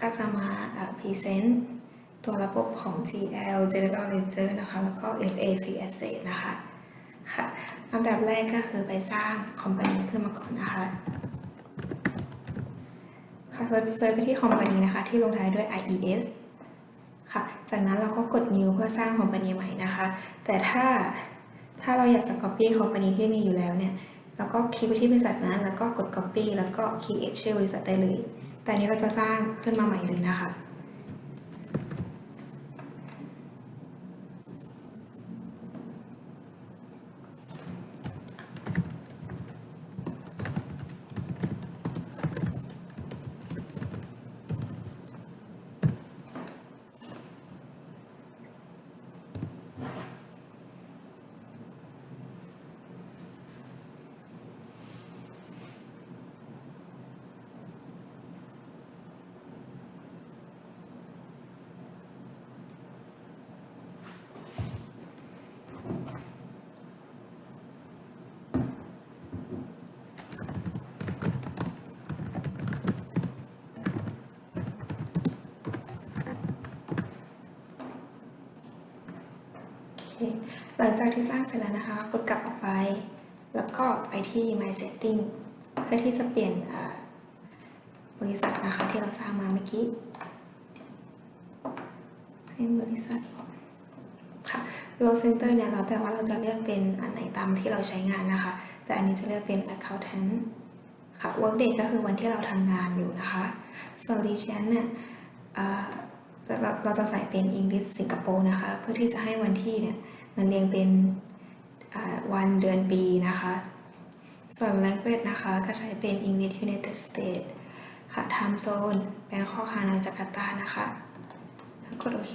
ก็จะมาพรีเซนต์ตัวระบบของ GL General Ledger นะคะ แล้วก็ FA Free Asset นะคะค่ะลำดับแรกก็คือไปสร้างคอมพานีขึ้นมาก่อนนะคะค่ะเซิร์ชไปที่คอมพานีนะคะ ที่ลงท้ายด้วย IES ค่ะ จากนั้นเราก็กด new เพื่อสร้างคอมพานีใหม่นะคะ แต่ถ้าถ้าเราอยากจะ copy คอมพานีที่มีอยู่แล้วเนี่ย แล้วก็คลิกไปที่บริษัทนั้น แล้วก็กด copy แล้วก็ create ชื่อบริษัทได้เลย แต่นี้เราจะสร้างขึ้นมาใหม่เลยนะคะ เคหลังจากที่สร้างเสร็จแล้วนะคะ กดกลับออกไป แล้วก็ไปที่ My Setting เพื่อที่จะเปลี่ยนบริษัทนะคะที่เราสร้างมาเมื่อกี้ให้บริษัทค่ะ Low Center เนี่ยเราแต่ว่าเราจะเลือกเป็นอันไหนตามที่เราใช้งานนะคะ แต่อันนี้จะเลือกเป็น Accountant ค่ะ Workday ก็คือวันที่เราทำงานอยู่นะคะ ส่วน Region เนี่ย เราเราจะใส่เป็น English สิงคโปร์นะคะ เพื่อที่จะให้วันที่เนี่ยมันเรียงเป็นวันเดือนปีนะคะ ส่วน language นะคะก็ใช้เป็น English United States ค่ะ time zone เป็นข้อคานาจาการ์ตานะคะ แล้วกดโอเค